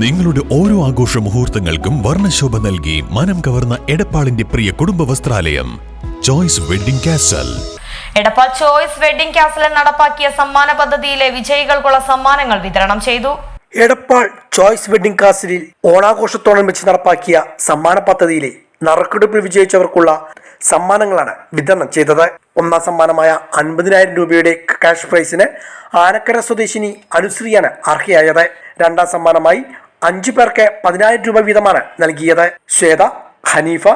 നിങ്ങളുടെ ഓരോ ആഘോഷ മുഹൂർത്തങ്ങൾക്കും വർണശോഭ നൽകി മനം കവർന്ന എടപ്പാളിന്റെ പ്രിയ കുടുംബ വസ്ത്രാലയം choice wedding castle Edappal choice wedding കാസലിൽ നടപ്പാക്കിയ സമ്മാന പദ്ധതിയിലെ വിജയികൾക്കുള്ള സമ്മാനങ്ങൾ വിതരണം ചെയ്തു. എടപ്പാൾ ചോയ്സ് വെഡിംഗ് കാസിലിൽ ഓണാഘോഷത്തോടനുബന്ധിച്ച് നടപ്പാക്കിയ സമ്മാന പദ്ധതിയിലെ നറുക്കെടുപ്പിൽ വിജയിച്ചവർക്കുള്ള സമ്മാനങ്ങളാണ് വിതരണം ചെയ്തത്. ഒന്നാം സമ്മാനമായ അൻപതിനായിരം രൂപയുടെ ക്യാഷ് പ്രൈസിന് ആനക്കര സ്വദേശിനി അനുശ്രീയാണ് അർഹയായത്. രണ്ടാം സമ്മാനമായി അഞ്ചു പേർക്ക് പതിനായിരം രൂപ വീതമാണ് നൽകിയത്. ശ്വേത ഹനീഫ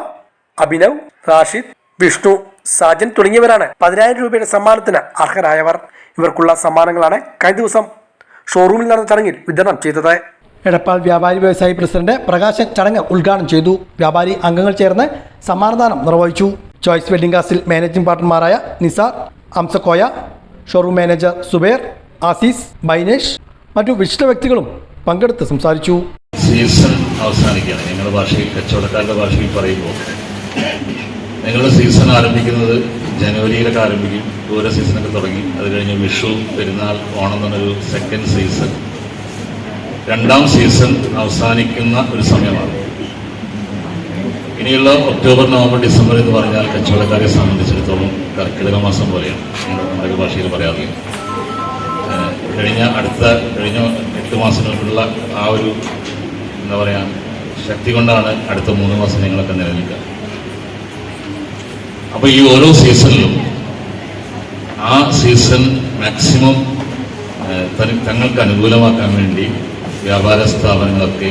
അഭിനവ് റാഷിദ് വിഷ്ണു സാജൻ തുടങ്ങിയവരാണ് പതിനായിരം രൂപയുടെ സമ്മാനത്തിന് അർഹരായവർ. ഇവർക്കുള്ള സമ്മാനങ്ങളാണ് കഴിഞ്ഞ ദിവസം ഷോറൂമിൽ നടന്ന ചടങ്ങിൽ വിതരണം ചെയ്തത്. എടപ്പാൾ വ്യാപാരി വ്യവസായി പ്രസിഡന്റ് പ്രകാശൻ ചടങ്ങ് ഉദ്ഘാടനം ചെയ്തു. വ്യാപാരി അംഗങ്ങൾ ചേർന്ന് സമ്മാനദാനം നിർവഹിച്ചു. ചോയ്സ് വെഡിംഗ് ഹാസിൽ മാനേജിംഗ് പാർട്ണർമാരായ നിസാർ അംസക്കോയ ഷോറൂം മാനേജർ സുബേർ ആസീസ് ബൈനേഷ് മറ്റു വിശിഷ്ട വ്യക്തികളും പങ്കെടുത്ത് സംസാരിച്ചു. സീസൺ അവസാനിക്കുകയാണ്. ഞങ്ങളുടെ ഭാഷയിൽ കച്ചവടക്കാരുടെ ഭാഷയിൽ പറയുമ്പോൾ ഞങ്ങളുടെ സീസൺ ആരംഭിക്കുന്നത് ജനുവരിയിലൊക്കെ ആരംഭിക്കും. ദൂര സീസണൊക്കെ തുടങ്ങി. അത് കഴിഞ്ഞ് വിഷു പെരുന്നാൾ ഓണം എന്നൊരു സെക്കൻഡ് സീസൺ രണ്ടാം സീസൺ അവസാനിക്കുന്ന ഒരു സമയമാണ്. ഇനിയുള്ള ഒക്ടോബർ നവംബർ ഡിസംബർ എന്ന് പറഞ്ഞാൽ കച്ചവടക്കാരെ സംബന്ധിച്ചിടത്തോളം കർക്കിടക മാസം പോലെയാണ്. ഭാഷയിൽ പറയാറില്ല കഴിഞ്ഞ അടുത്ത കഴിഞ്ഞ എട്ട് മാസങ്ങൾക്കുള്ള ആ ഒരു എന്താ പറയുക ശക്തി കൊണ്ടാണ് അടുത്ത മൂന്ന് മാസം നിങ്ങളൊക്കെ നിലനിൽക്കുക. അപ്പോൾ ഈ ഓരോ സീസണിലും ആ സീസൺ മാക്സിമം തങ്ങൾക്ക് അനുകൂലമാക്കാൻ വേണ്ടി വ്യാപാര സ്ഥാപനങ്ങളൊക്കെ